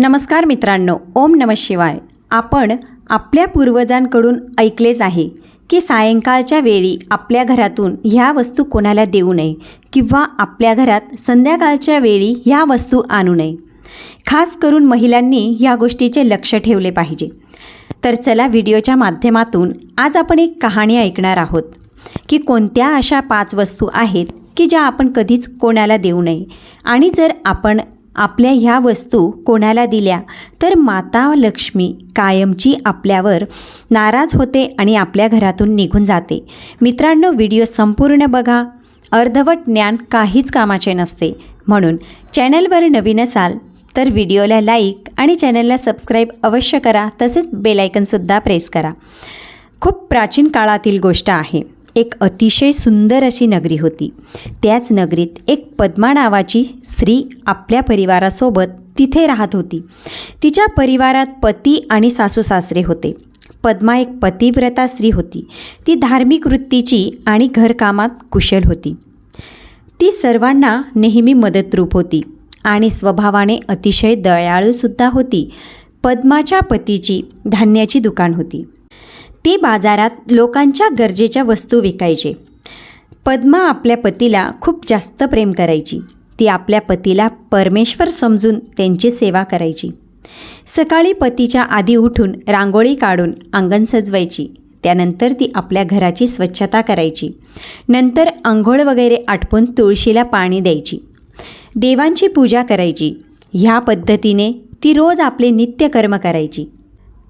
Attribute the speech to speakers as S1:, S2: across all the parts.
S1: नमस्कार मित्रांनो ओम नम शिवाय. आपण आपल्या पूर्वजांकडून ऐकलेच आहे की सायंकाळच्या वेळी आपल्या घरातून ह्या वस्तू कोणाला देऊ नये किंवा आपल्या घरात संध्याकाळच्या वेळी ह्या वस्तू आणू नये. खास करून महिलांनी ह्या गोष्टीचे लक्ष ठेवले पाहिजे. तर चला व्हिडिओच्या माध्यमातून आज आपण एक कहाणी ऐकणार आहोत की कोणत्या अशा पाच वस्तू आहेत की ज्या आपण कधीच कोणाला देऊ नये. आणि जर आपण आपल्या ह्या वस्तू कोणाला दिल्या? तर माता लक्ष्मी कायमची आपल्यावर नाराज होते आणि आपल्या घरातून निघून जाते. मित्रांनो व्हिडिओ संपूर्ण बघा. अर्धवट ज्ञान काहीच कामाचे नसते. म्हणून चॅनलवर नवीन असाल तर व्हिडिओला लाईक आणि चॅनलला सबस्क्राईब अवश्य करा. तसेच बेलायकनसुद्धा प्रेस करा. खूप प्राचीन काळातील गोष्ट आहे. एक अतिशय सुंदर अशी नगरी होती. त्याच नगरीत एक पद्मा नावाची स्त्री आपल्या परिवारासोबत तिथे राहत होती. तिच्या परिवारात पती आणि सासू सासरे होते. पद्मा एक पतिव्रता स्त्री होती. ती धार्मिक वृत्तीची आणि घरकामात कुशल होती. ती सर्वांना नेहमी मदतरूप होती आणि स्वभावाने अतिशय दयाळूसुद्धा होती. पद्माच्या पतीची धान्याची दुकान होती. ते बाजारात लोकांच्या गरजेच्या वस्तू विकायचे. पद्मा आपल्या पतीला खूप जास्त प्रेम करायची. ती आपल्या पतीला परमेश्वर समजून त्यांची सेवा करायची. सकाळी पतीच्या आधी उठून रांगोळी काढून अंगण सजवायची. त्यानंतर ती आपल्या घराची स्वच्छता करायची. नंतर आंघोळ वगैरे आटपून तुळशीला पाणी द्यायची. देवांची पूजा करायची. ह्या पद्धतीने ती रोज आपले नित्यकर्म करायची.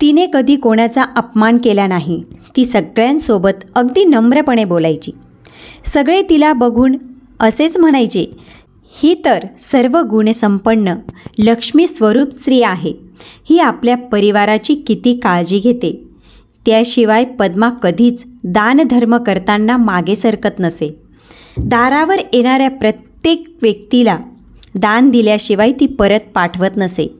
S1: तिने कधी कोणाचा अपमान केला नाही. ती सगळ्यांसोबत अगदी नम्रपणे बोलायची. सगळे तिला बघून असेच म्हणायचे ही तर सर्व गुणसंपन्न लक्ष्मी स्वरूप स्त्री आहे. ही आपल्या परिवाराची किती काळजी घेते. त्याशिवाय पद्मा कधीच दानधर्म करताना मागे सरकत नसे. दारावर येणाऱ्या प्रत्येक व्यक्तीला दान दिल्याशिवाय ती परत पाठवत नसे.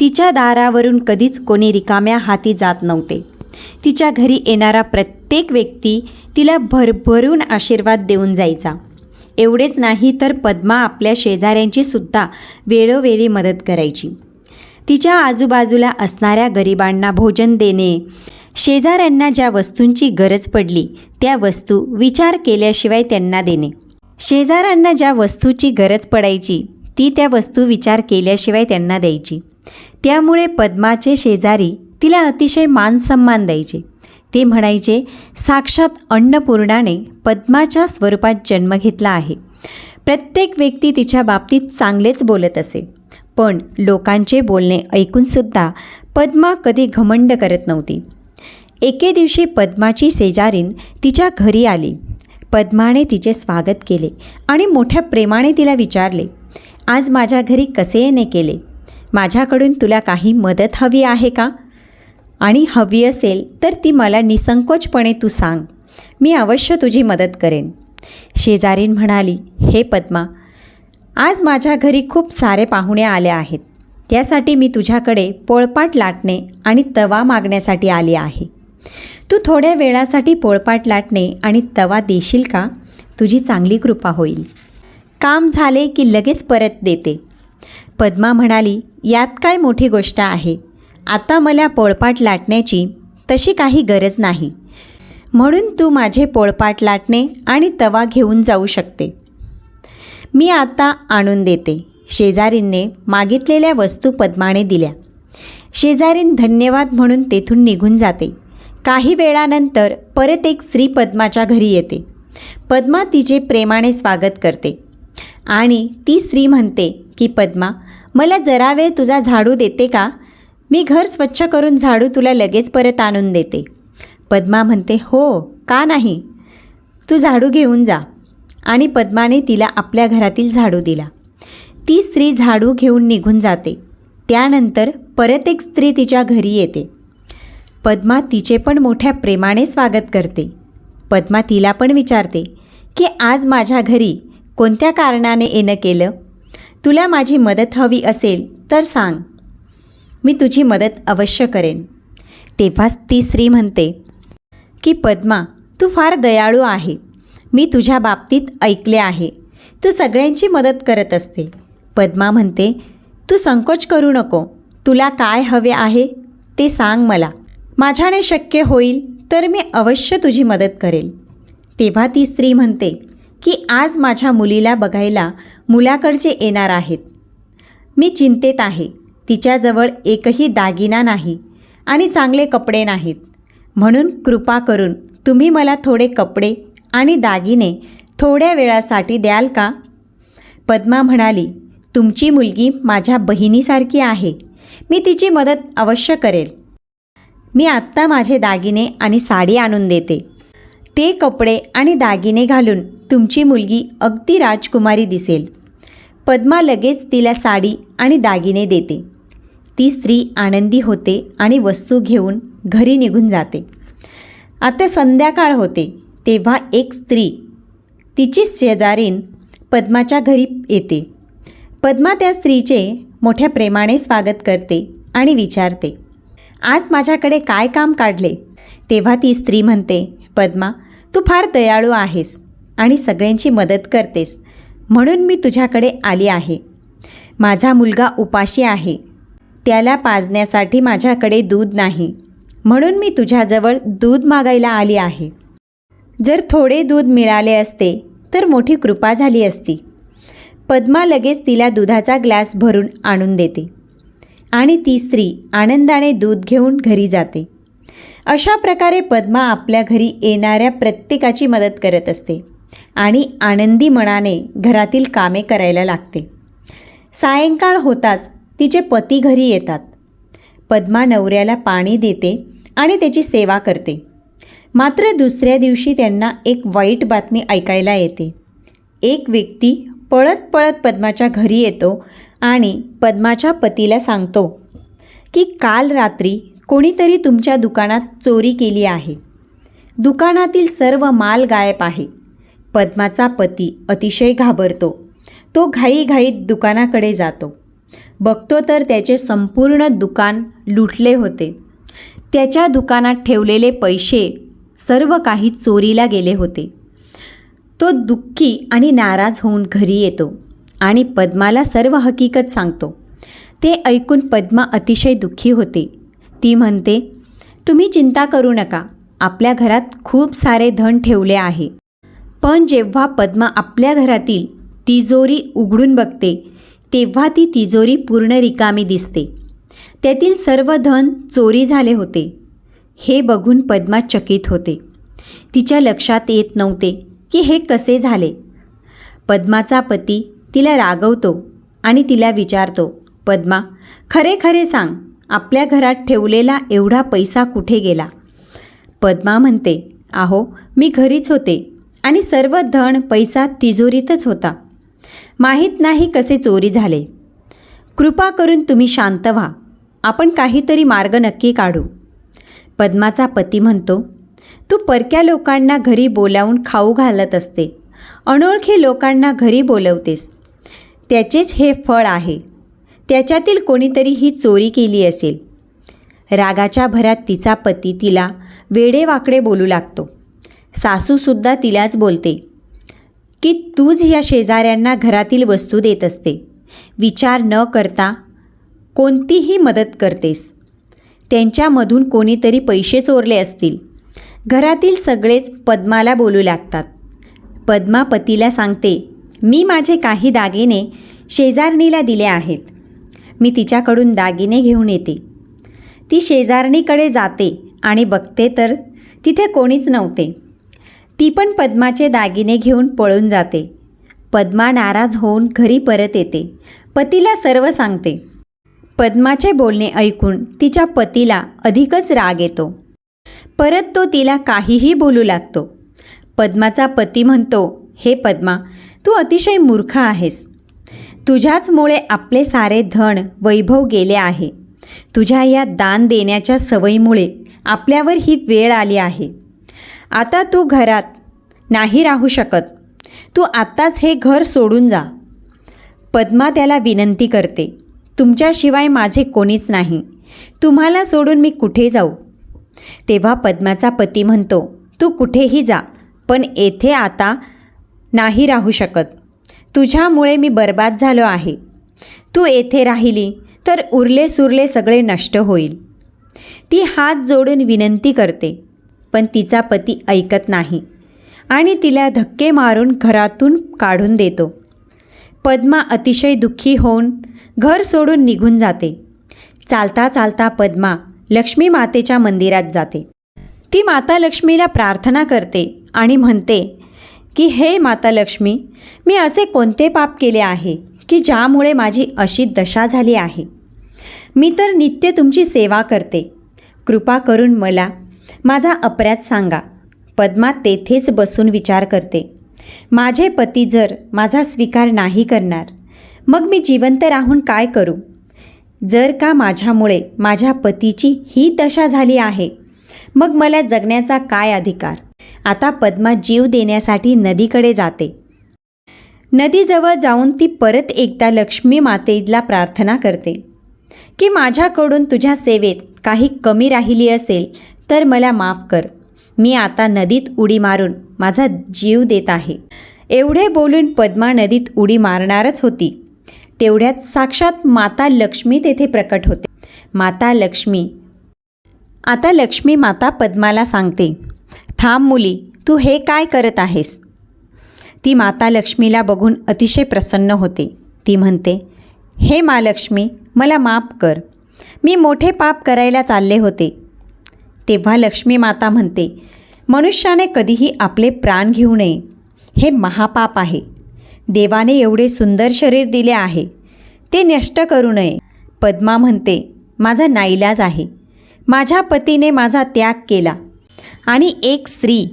S1: तिच्या दारावरून कधीच कोणी रिकाम्या हाती जात नव्हते. तिच्या घरी येणारा प्रत्येक व्यक्ती तिला भरभरून आशीर्वाद देऊन जायचा. एवढेच नाही तर पद्मा आपल्या शेजाऱ्यांची सुद्धा वेळोवेळी मदत करायची. तिच्या आजूबाजूला असणाऱ्या गरिबांना भोजन देणे शेजाऱ्यांना ज्या वस्तूंची गरज पडली त्या वस्तू विचार केल्याशिवाय त्यांना देणे. शेजाऱ्यांना ज्या वस्तूची गरज पडायची ती त्या वस्तू विचार केल्याशिवाय त्यांना द्यायची. त्यामुळे पद्माचे शेजारी तिला अतिशय मानसन्मान द्यायचे. ते म्हणायचे साक्षात अन्नपूर्णाने पद्माच्या स्वरूपात जन्म घेतला आहे. प्रत्येक व्यक्ती तिच्या बाबतीत चांगलेच बोलत असे. पण लोकांचे बोलणे ऐकूनसुद्धा पद्मा कधी घमंड करत नव्हती. एके दिवशी पद्माची शेजारीन तिच्या घरी आली. पद्माने तिचे स्वागत केले आणि मोठ्या प्रेमाने तिला विचारले आज माझ्या घरी कसे येणे केले? माझ्याकडून तुला काही मदत हवी आहे का? आणि हवी असेल तर ती मला निसंकोचपणे तू सांग. मी अवश्य तुझी मदत करेन. शेजारीन म्हणाली हे पद्मा आज माझ्या घरी खूप सारे पाहुणे आले आहेत. त्यासाठी मी तुझ्याकडे पोळपाट लाटणे आणि तवा मागण्यासाठी आली आहे. तू थोड्या वेळासाठी पोळपाट लाटणे आणि तवा देशील का? तुझी चांगली कृपा होईल. काम झाले की लगेच परत देते. पद्मा म्हणाली यात काय मोठी गोष्ट आहे. आता मला पोळपाट लाटण्याची तशी काही गरज नाही. म्हणून तू माझे पोळपाट लाटणे आणि तवा घेऊन जाऊ शकते. मी आता आणून देते. शेजारींने मागितलेल्या वस्तू पद्माने दिल्या. शेजारीन धन्यवाद म्हणून तेथून निघून जाते. काही वेळानंतर परत एक स्त्री पद्माच्या घरी येते. पद्मा तिचे प्रेमाने स्वागत करते. आणि ती स्त्री म्हणते की पद्मा मला जरा वेळ तुझा झाडू देते का? मी घर स्वच्छ करून झाडू तुला लगेच परत आणून देते. पद्मा म्हणते हो का नाही? तू झाडू घेऊन जा. आणि पद्माने तिला आपल्या घरातील झाडू दिला. ती स्त्री झाडू घेऊन निघून जाते. त्यानंतर परत एक स्त्री तिच्या घरी येते. पद्मा तिचे पण मोठ्या प्रेमाने स्वागत करते. पद्मा तिला पण विचारते की आज माझ्या घरी कोणत्या कारणाने येणं केलं? तुला माझी मदत हवी असेल तर सांग. मी तुझी मदत अवश्य करेन. तेव्हाच ती स्त्री म्हणते की पद्मा तू फार दयाळू आहे. मी तुझ्या बाबतीत ऐकले आहे. तू सगळ्यांची मदत करत असते. पद्मा म्हणते तू संकोच करू नको. तुला काय हवे आहे ते सांग मला. माझ्याने शक्य होईल तर मी अवश्य तुझी मदत करेल. तेव्हा ती स्त्री म्हणते की आज माझ्या मुलीला बघायला मुलाकडचे येणार आहेत. मी चिंतेत आहे. तिच्याजवळ एकही दागिना नाही आणि चांगले कपडे नाहीत. म्हणून कृपा करून तुम्ही मला थोडे कपडे आणि दागिने थोड्या वेळासाठी द्याल का? पद्मा म्हणाली तुमची मुलगी माझ्या बहिणीसारखी आहे. मी तिची मदत अवश्य करेल. मी आत्ता माझे दागिने आणि साडी आणून देते. ते कपडे आणि दागिने घालून तुमची मुलगी अगदी राजकुमारी दिसेल. पद्मा लगेच तिला साडी आणि दागिने देते. ती स्त्री आनंदी होते आणि वस्तू घेऊन घरी निघून जाते. आता संध्याकाळ होते तेव्हा एक स्त्री तिची शेजारीन पद्माच्या घरी येते. पद्मा त्या स्त्रीचे मोठ्या प्रेमाने स्वागत करते आणि विचारते आज माझ्याकडे काय काम काढले? तेव्हा ती स्त्री म्हणते पद्मा तू फार दयाळू आहेस आणि सगळ्यांची मदत करतेस. म्हणून मी तुझ्याकडे आली आहे. माझा मुलगा उपाशी आहे. त्याला पाजण्यासाठी माझ्याकडे दूध नाही. म्हणून मी तुझ्याजवळ दूध मागायला आली आहे. जर थोडे दूध मिळाले असते तर मोठी कृपा झाली असती. पद्मा लगेच तिला दुधाचा ग्लास भरून आणून देते. आणि ती स्त्री आनंदाने दूध घेऊन घरी जाते. अशा प्रकारे पद्मा आपल्या घरी येणाऱ्या प्रत्येकाची मदत करत असते आणि आनंदी मनाने घरातील कामे करायला लागते. सायंकाळ होताच तिचे पती घरी येतात. पद्मा नवऱ्याला पाणी देते आणि त्याची सेवा करते. मात्र दुसऱ्या दिवशी त्यांना एक वाईट बातमी ऐकायला येते. एक व्यक्ती पळत पळत पद्माच्या घरी येतो आणि पद्माच्या पतीला सांगतो की काल रात्री कोणीतरी तुमच्या दुकानात चोरी केली आहे. दुकानातील सर्व माल गायब आहे. पद्माचा पती अतिशय घाबरतो. तो घाईघाईत दुकानाकडे जातो. बघतो तर त्याचे संपूर्ण दुकान लुटले होते. त्याच्या दुकानात ठेवलेले पैसे सर्व काही चोरीला गेले होते. तो दुःखी आणि नाराज होऊन घरी येतो आणि पद्माला सर्व हकीकत सांगतो. ते ऐकून पद्मा अतिशय दुःखी होते. ती म्हणते तुम्ही चिंता करू नका. आपल्या घरात खूप सारे धन ठेवले आहे. पण जेव्हा पद्मा आपल्या घरातील तिजोरी उघडून बघते तेव्हा ती तिजोरी पूर्ण रिकामी दिसते. त्यातील सर्व धन चोरी झाले होते. हे बघून पद्मा चकित होते. तिच्या लक्षात येत नव्हते की हे कसे झाले. पद्माचा पती तिला रागवतो आणि तिला विचारतो पद्मा खरे खरे सांग आपल्या घरात ठेवलेला एवढा पैसा कुठे गेला? पद्मा म्हणते आहो मी घरीच होते आणि सर्व धन पैसा तिजोरीतच होता. माहीत नाही कसे चोरी झाले. कृपा करून तुम्ही शांत व्हा. आपण काहीतरी मार्ग नक्की काढू. पद्माचा पती म्हणतो तू परक्या लोकांना घरी बोलावून खाऊ घालत असते. अनोळखी लोकांना घरी बोलवतेस. त्याचेच हे फळ आहे. त्याच्यातील कोणीतरी ही चोरी केली असेल. रागाच्या भरात तिचा पती तिला वेडेवाकडे बोलू लागतो. सासूसुद्धा तिलाच बोलते. की तूच या शेजाऱ्यांना घरातील वस्तू देत असते. विचार न करता कोणतीही मदत करतेस. त्यांच्यामधून कोणीतरी पैसे चोरले असतील. घरातील सगळेच पद्माला बोलू लागतात. पद्मा पतीला सांगते मी माझे काही दागिने शेजारणीला दिले आहेत. मी तिच्याकडून दागिने घेऊन येते. ती शेजारणीकडे जाते आणि बघते तर तिथे कोणीच नव्हते. ती पण पद्माचे दागिने घेऊन पळून जाते. पद्मा नाराज होऊन घरी परत येते. पतीला सर्व सांगते. पद्माचे बोलणे ऐकून तिच्या पतीला अधिकच राग येतो. परत तो तिला काहीही बोलू लागतो. पद्माचा पती म्हणतो हे पद्मा तू अतिशय मूर्ख आहेस. तुझ्याचमुळे आपले सारे धन वैभव गेले आहे. तुझ्या या दान देण्याच्या सवयीमुळे आपल्यावर ही वेळ आली आहे. आता तू घरात नाही राहू शकत. तू आत्ताच हे घर सोडून जा. पद्मा त्याला विनंती करते. तुमच्याशिवाय माझे कोणीच नाही. तुम्हाला सोडून मी कुठे जाऊ? तेव्हा पद्माचा पती म्हणतो तू कुठेही जा पण येथे आता नाही राहू शकत. तुझ्यामुळे मी बर्बाद झालो आहे. तू येथे राहिली तर उरले सुरले सगळे नष्ट होईल. ती हात जोडून विनंती करते पण तिचा पती ऐकत नाही आणि तिला धक्के मारून घरातून काढून देतो. पद्मा अतिशय दुःखी होऊन घर सोडून निघून जाते. चालता चालता पद्मा लक्ष्मी मातेच्या मंदिरात जाते. ती माता लक्ष्मीला प्रार्थना करते आणि म्हणते की हे माता लक्ष्मी मी असे कोणते पाप केले आहे की ज्यामुळे माझी अशी दशा झाली आहे? मी तर नित्य तुमची सेवा करते. कृपा करून मला माझा अपराध सांगा. पद्मा तेथेच बसून विचार करते. माझे पती जर माझा स्वीकार नाही करणार मग मी जिवंत राहून काय करू? जर का माझ्यामुळे माझ्या पतीची ही दशा झाली आहे मग मला जगण्याचा काय अधिकार? आता पद्मा जीव देण्यासाठी नदीकडे जाते. नदीजवळ जाऊन ती परत एकदा लक्ष्मी मातेला प्रार्थना करते. की माझ्याकडून तुझ्या सेवेत काही कमी राहिली असेल तर मला माफ कर. मी आता नदीत उडी मारून माझा जीव देत आहे. एवढे बोलून पद्मा नदीत उडी मारणारच होती. तेवढ्यात साक्षात माता लक्ष्मी तेथे प्रकट होते. माता लक्ष्मी आता लक्ष्मी माता पद्माला सांगते थांब मुली तू हे काय करत आहेस? ती माता लक्ष्मीला बघून अतिशय प्रसन्न होते. ती म्हणते हे मा लक्ष्मी मला माफ कर. मी मोठे पाप करायला चालले होते. तेव्हा लक्ष्मी माता म्हणते मनुष्याने कधीही आपले प्राण घेऊ नये. हे महापाप आहे. देवाने एवढे सुंदर शरीर दिले आहे. ते नष्ट करू नये. पद्मा म्हणते माझा नाईलाज आहे. माझ्या पतीने माझा त्याग केला. आणि एक स्त्री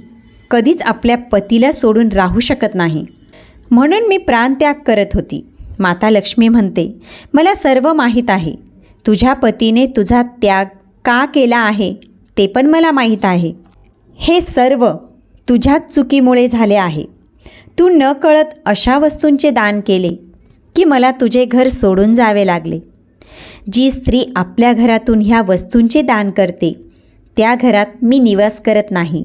S1: कधीच आपल्या पतीला सोडून राहू शकत नाही. म्हणून मी प्राणत्याग करत होती. माता लक्ष्मी म्हणते मला सर्व माहीत आहे. तुझ्या पतीने तुझा त्याग का केला आहे ते पण मला माहीत आहे. हे सर्व तुझ्याच चुकीमुळे झाले आहे. तू न कळत अशा वस्तूंचे दान केले की मला तुझे घर सोडून जावे लागले. जी स्त्री आपल्या घरातून ह्या वस्तूंचे दान करते त्या घरात मी निवास करत नाही.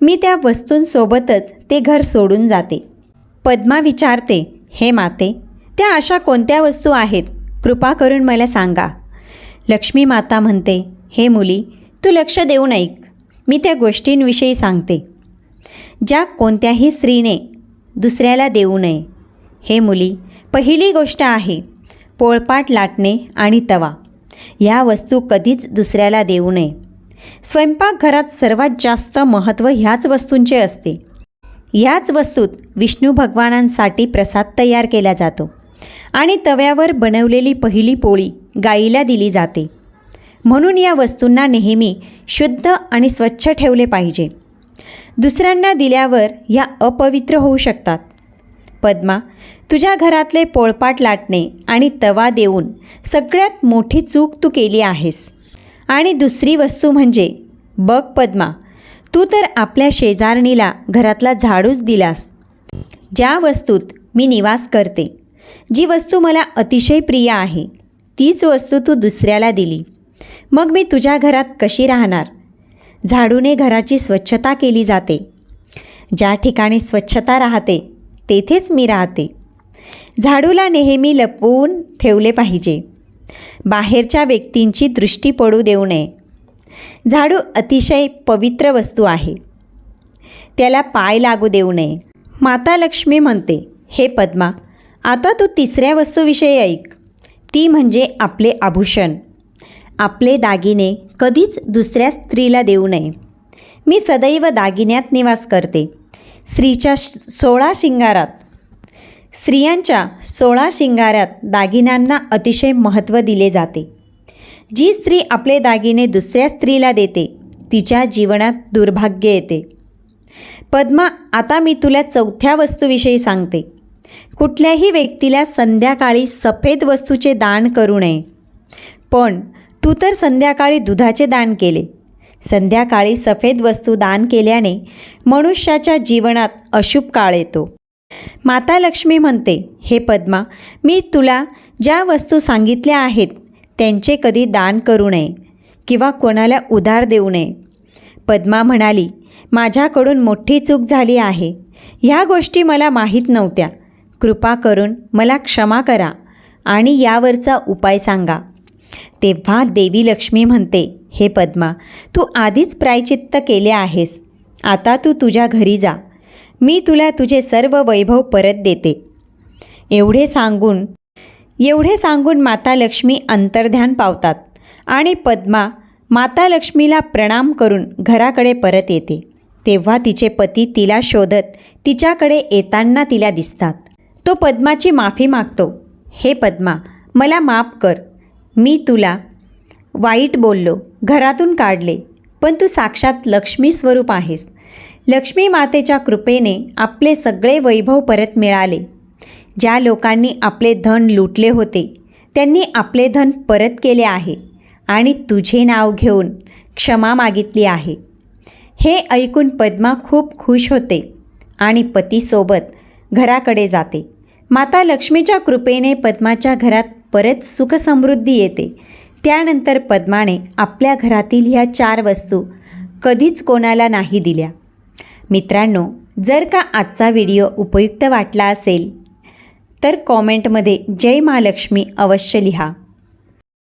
S1: मी त्या वस्तूंसोबतच ते घर सोडून जाते. पद्मा विचारते हे माते त्या अशा कोणत्या वस्तू आहेत? कृपा करून मला सांगा. लक्ष्मी माता म्हणते हे मुली तू लक्ष देऊन ऐक. मी त्या गोष्टींविषयी सांगते. ज्या कोणत्याही स्त्रीने दुसऱ्याला देऊ नये. हे मुली पहिली गोष्ट आहे पोळपाट लाटणे आणि तवा. ह्या वस्तू कधीच दुसऱ्याला देऊ नये. स्वयंपाकघरात सर्वात जास्त महत्त्व ह्याच वस्तूंचे असते. ह्याच वस्तूत विष्णू भगवानांसाठी प्रसाद तयार केला जातो आणि तव्यावर बनवलेली पहिली पोळी गाईला दिली जाते. म्हणून या वस्तूंना नेहमी शुद्ध आणि स्वच्छ ठेवले पाहिजे. दुसऱ्यांना दिल्यावर या अपवित्र होऊ शकतात. पद्मा तुझ्या घरातले पोळपाट लाटणे आणि तवा देऊन सगळ्यात मोठी चूक तू केली आहेस. आणि दुसरी वस्तू म्हणजे बघ पद्मा तू तर आपल्या शेजारणीला घरातला झाडूच दिलास. ज्या वस्तूत मी निवास करते जी वस्तू मला अतिशय प्रिय आहे तीच वस्तू तू दुसऱ्याला दिली. मग मी तुझ्या घरात कशी राहणार? झाडूने घराची स्वच्छता केली जाते. ज्या ठिकाणी स्वच्छता राहते तेथेच मी राहते. झाडूला नेहमी लपवून ठेवले पाहिजे. बाहेरच्या व्यक्तींची दृष्टी पडू देऊ नये. झाडू अतिशय पवित्र वस्तू आहे. त्याला पाय लागू देऊ नये. माता लक्ष्मी म्हणते हे पद्मा आता तू तिसऱ्या वस्तूविषयी ऐक. ती म्हणजे आपले आभूषण. आपले दागिने कधीच दुसऱ्या स्त्रीला देऊ नये. मी सदैव दागिन्यात निवास करते. स्त्रीच्या सोळा शिंगारात स्त्रियांच्या सोळा शिंगाऱ्यात दागिन्यांना अतिशय महत्त्व दिले जाते. जी स्त्री आपले दागिने दुसऱ्या स्त्रीला देते तिच्या जीवनात दुर्भाग्य येते. पद्मा आता मी तुला चौथ्या वस्तूविषयी सांगते. कुठल्याही व्यक्तीला संध्याकाळी सफेद वस्तूचे दान करू नये. पण तू तर संध्याकाळी दुधाचे दान केले. संध्याकाळी सफेद वस्तू दान केल्याने मनुष्याच्या जीवनात अशुभ काळ येतो. माता लक्ष्मी म्हणते हे पद्मा मी तुला ज्या वस्तू सांगितल्या आहेत त्यांचे कधी दान करू नये किंवा कोणाला उधार देऊ नये. पद्मा म्हणाली माझ्याकडून मोठी चूक झाली आहे. ह्या गोष्टी मला माहीत नव्हत्या. कृपा करून मला क्षमा करा आणि यावरचा उपाय सांगा. तेव्हा देवी लक्ष्मी म्हणते हे पद्मा तू आधीच प्रायचित्त केले आहेस. आता तू तुझ्या घरी जा. मी तुला तुझे सर्व वैभव परत देते. एवढे सांगून एवढे सांगून माता लक्ष्मी अंतर्ध्यान पावतात आणि पद्मा माता लक्ष्मीला प्रणाम करून घराकडे परत येते. तेव्हा तिचे पती तिला शोधत तिच्याकडे येताना तिला दिसतात. तो पद्माची माफी मागतो. हे पद्मा मला माफ कर. मी तुला वाईट बोललो घरातून काढले पण तू साक्षात लक्ष्मी स्वरूप आहेस. लक्ष्मी मातेच्या कृपेने आपले सगळे वैभव परत मिळाले. ज्या लोकांनी आपले धन लुटले होते त्यांनी आपले धन परत केले आहे आणि तुझे नाव घेऊन क्षमा मागितली आहे. हे ऐकून पद्मा खूप खुश होते आणि पतीसोबत घराकडे जाते. माता लक्ष्मीच्या कृपेने पद्माच्या घरात परत सुखसमृद्धी येते. त्यानंतर पद्माने आपल्या घरातील ह्या चार वस्तू कधीच कोणाला नाही दिल्या. मित्रांनो जर का आजचा व्हिडिओ उपयुक्त वाटला असेल तर कॉमेंटमध्ये जय महालक्ष्मी अवश्य लिहा.